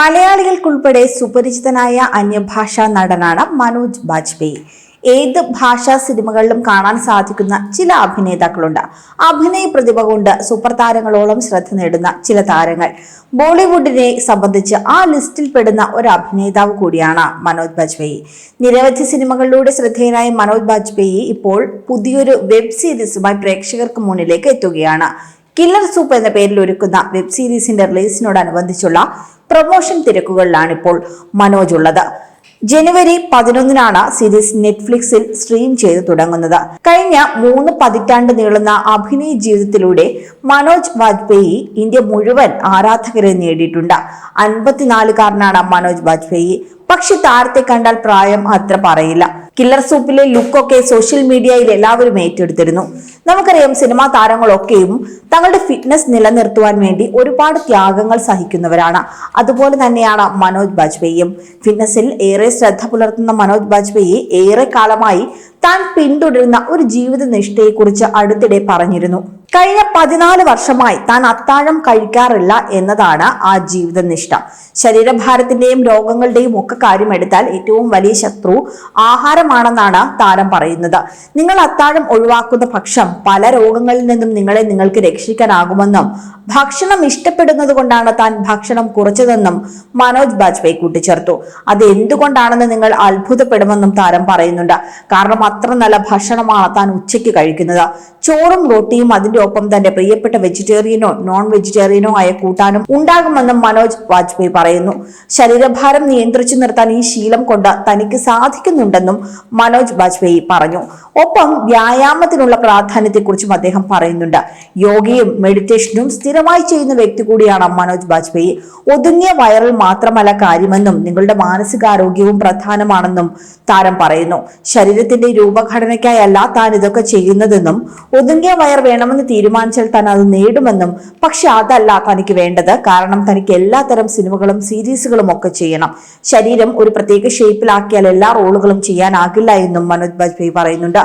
മലയാളികൾക്കുൾപ്പെടെ സുപരിചിതനായ അന്യഭാഷാ നടനാണ് മനോജ് ബാജ്പേയി ഏത് ഭാഷാ സിനിമകളിലും കാണാൻ സാധിക്കുന്ന ചില അഭിനേതാക്കളുണ്ട്. അഭിനയ പ്രതിഭ കൊണ്ട് സൂപ്പർ താരങ്ങളോളം ശ്രദ്ധ നേടുന്ന ചില താരങ്ങൾ. ബോളിവുഡിനെ സംബന്ധിച്ച് ആ ലിസ്റ്റിൽ പെടുന്ന ഒരു അഭിനേതാവ് കൂടിയാണ് മനോജ് ബാജ്പേയി നിരവധി സിനിമകളിലൂടെ ശ്രദ്ധേയനായ മനോജ് ബാജ്പേയി ഇപ്പോൾ പുതിയൊരു വെബ് സീരീസുമായി പ്രേക്ഷകർക്ക് മുന്നിലേക്ക് എത്തുകയാണ്. കില്ലർ സൂപ്പ് എന്ന പേരിൽ ഒരുക്കുന്ന വെബ് സീരീസിന്റെ റിലീസിനോടനുബന്ധിച്ചുള്ള പ്രൊമോഷൻ തിരക്കുകളിലാണ് ഇപ്പോൾ മനോജ് ഉള്ളത്. ജനുവരി പതിനൊന്നിനാണ് സീരീസ് നെറ്റ്ഫ്ലിക്സിൽ സ്ട്രീം ചെയ്തു തുടങ്ങുന്നത്. കഴിഞ്ഞ മൂന്ന് പതിറ്റാണ്ട് നീളുന്ന അഭിനയ ജീവിതത്തിലൂടെ മനോജ് വാജ്പേയി ഇന്ത്യ മുഴുവൻ ആരാധകരെ നേടിയിട്ടുണ്ട്. അൻപത്തിനാലുകാരനാണ് മനോജ് വാജ്പേയി. പക്ഷെ താരത്തെ കണ്ടാൽ പ്രായം അത്ര പറയില്ല. കില്ലർ സൂപ്പിലെ ലുക്കൊക്കെ സോഷ്യൽ മീഡിയയിൽ എല്ലാവരും ഏറ്റെടുത്തിരുന്നു. നമുക്കറിയാം സിനിമാ താരങ്ങളൊക്കെയും തങ്ങളുടെ ഫിറ്റ്നസ് നിലനിർത്തുവാൻ വേണ്ടി ഒരുപാട് ത്യാഗങ്ങൾ സഹിക്കുന്നവരാണ്. അതുപോലെ തന്നെയാണ് മനോജ് ബാജ്പേയിയും. ഫിറ്റ്നസിൽ ഏറെ ശ്രദ്ധ പുലർത്തുന്ന മനോജ് ബാജ്പേയി ഏറെ കാലമായി താൻ പിന്തുടരുന്ന ഒരു ജീവിത നിഷ്ഠയെക്കുറിച്ച് അടുത്തിടെ പറഞ്ഞിരുന്നു. കഴിഞ്ഞ പതിനാല് വർഷമായി താൻ അത്താഴം കഴിക്കാറില്ല എന്നതാണ് ആ ജീവിത നിഷ്ഠ ശരീരഭാരത്തിന്റെയും രോഗങ്ങളുടെയും ഒക്കെ കാര്യം എടുത്താൽ ഏറ്റവും വലിയ ശത്രു ആഹാരമാണെന്നാണ് താരം പറയുന്നത്. നിങ്ങൾ അത്താഴം ഒഴിവാക്കുന്ന പക്ഷം പല രോഗങ്ങളിൽ നിന്നും നിങ്ങളെ നിങ്ങൾക്ക് രക്ഷിക്കാനാകുമെന്നും ഭക്ഷണം ഇഷ്ടപ്പെടുന്നത് കൊണ്ടാണ് താൻ ഭക്ഷണം കുറച്ചതെന്നും മനോജ് ബാജ്പേയി കൂട്ടിച്ചേർത്തു. അത് എന്തുകൊണ്ടാണെന്ന് നിങ്ങൾ അത്ഭുതപ്പെടുമെന്നും താരം പറയുന്നുണ്ട്. കാരണം അത്ര നല്ല ഭക്ഷണമാണ് താൻ ഉച്ചയ്ക്ക് കഴിക്കുന്നത്. ചോറും റൊട്ടിയും അതിന്റെ ഒപ്പം തന്റെ പ്രിയപ്പെട്ട വെജിറ്റേറിയനോ നോൺ വെജിറ്റേറിയനോ ആയ കൂട്ടാനും ഉണ്ടാകുമെന്നും മനോജ് വാജ്പേയി പറയുന്നു. ശരീരഭാരം നിയന്ത്രിച്ചു നിർത്താൻ ഈ ശീലം കൊണ്ട് തനിക്ക് സാധിക്കുന്നുണ്ടെന്നും മനോജ് വാജ്പേയി പറഞ്ഞു. ഒപ്പം വ്യായാമത്തിനുള്ള പ്രാധാന്യത്തെക്കുറിച്ചും അദ്ദേഹം പറയുന്നുണ്ട്. യോഗയും മെഡിറ്റേഷനും സ്ഥിരമായി ചെയ്യുന്ന വ്യക്തി കൂടിയാണ് മനോജ് വാജ്പേയി. ഒതുങ്ങിയ വയറിൽ മാത്രമല്ല കാര്യമെന്നും നിങ്ങളുടെ മാനസികാരോഗ്യവും പ്രധാനമാണെന്നും താരം പറയുന്നു. ശരീരത്തിന്റെ രൂപഘടനയ്ക്കായല്ല താൻ ഇതൊക്കെ ചെയ്യുന്നതെന്നും ഒതുങ്ങിയ വയർ വേണമെന്ന് തീരുമാനിച്ചാൽ താൻ അത് നേടുമെന്നും പക്ഷെ അതല്ല തനിക്ക് വേണ്ടത്. കാരണം തനിക്ക് എല്ലാത്തരം സിനിമകളും സീരീസുകളും ഒക്കെ ചെയ്യണം. ശരീരം ഒരു പ്രത്യേക ഷേപ്പിലാക്കിയാൽ എല്ലാ റോളുകളും ചെയ്യാനാകില്ല എന്നും മനോജ് ബാജ്പേയി പറയുന്നുണ്ട്.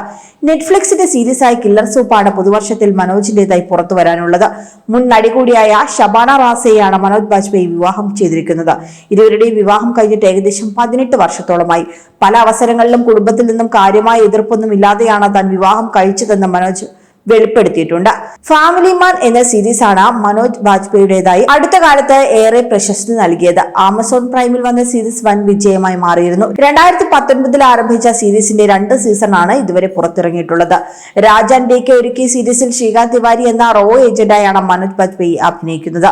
നെറ്റ്ഫ്ലിക്സിന്റെ സീരീസായ കില്ലർ സൂപ്പാണ് പുതുവർഷത്തിൽ മനോജിന്റേതായി പുറത്തു വരാനുള്ളത്. മുൻ നടി കൂടിയായ ഷബാന റാസയെയാണ് മനോജ് ബാജ്പേയി വിവാഹം ചെയ്തിരിക്കുന്നത്. ഇരുവരുടെയും വിവാഹം കഴിഞ്ഞിട്ട് ഏകദേശം പതിനെട്ട് വർഷത്തോളമായി. പല അവസരങ്ങളിലും കുടുംബത്തിൽ നിന്നും കാര്യമായ എതിർപ്പൊന്നും ഇല്ലാതെയാണ് താൻ വിവാഹം കഴിച്ചതെന്ന് മനോജ് വെളിപ്പെടുത്തിയിട്ടുണ്ട്. ഫാമിലി മാൻ എന്ന സീരീസാണ് മനോജ് വാജ്പേയിയുടേതായി അടുത്ത കാലത്ത് ഏറെ പ്രശസ്തി നൽകിയത്. ആമസോൺ പ്രൈമിൽ വന്ന സീരീസ് വൻ വിജയമായി മാറിയിരുന്നു. രണ്ടായിരത്തി പത്തൊൻപതിൽ ആരംഭിച്ച സീരീസിന്റെ രണ്ട് സീസണാണ് ഇതുവരെ പുറത്തിറങ്ങിയിട്ടുള്ളത്. രാജൻ കെ ഒരുക്കിയ സീരീസിൽ ശ്രീകാന്ത് തിവാരി എന്ന റോ ഏജന്റായാണ് മനോജ് വാജ്പേയി അഭിനയിക്കുന്നത്.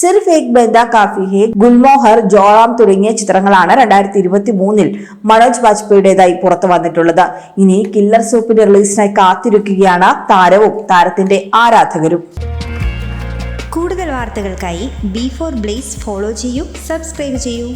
സിർഫ് ഏക് ബന്ദ കാഫി ഹേ ഗുൽമോഹർ ജോറാം തുടങ്ങിയ ചിത്രങ്ങളാണ് രണ്ടായിരത്തി ഇരുപത്തി മൂന്നിൽ മനോജ് വാജ്പേയിയുടേതായി പുറത്തു വന്നിട്ടുള്ളത് ഇനി കില്ലർ സൂപ്പിന്റെ റിലീസിനായി കാത്തിരിക്കുകയാണ് താരവും താരത്തിന്റെ ആരാധകരും. കൂടുതൽ വാർത്തകൾക്കായി ബി ഫോർ ബ്ലേസ് ഫോളോ ചെയ്യൂ സബ്സ്ക്രൈബ് ചെയ്യൂ.